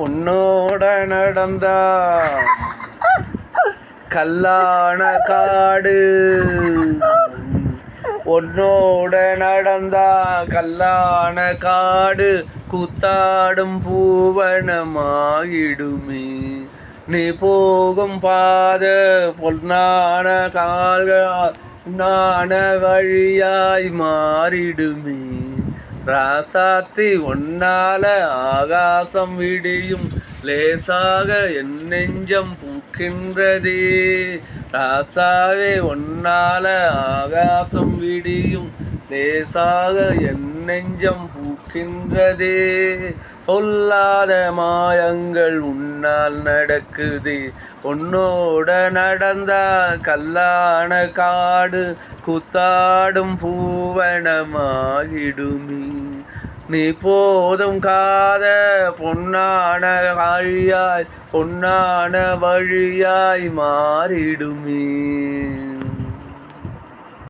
உன்னோட நடந்தா. கல்லான காடு. உன்னோட நடந்தா கல்லான காடு. கூத்தாடும் பூவனமாயிடுமே நீ போகும் பாத பொன்னான கால்கள் நான வழியாய் மாறிடுமே. ராசாத்தி ஒன்னால ஆகாசம் விடியும் லேசாக என் நெஞ்சம் பூக்கின்றதே. ராசாவே ஒன்னால ஆகாசம் விடியும். லேசாக என் நெஞ்சம் பூக்கின்றதே. சொல்லாத மாயங்கள் உன்னால் நடக்குது. உன்னோட நடந்தா கல்லான காடு குத்தாடும் பூவனமாகிடுமே. நீ போதும் காத பொன்னான வழியாய் பொன்னான வழியாய் மாறிடுமே.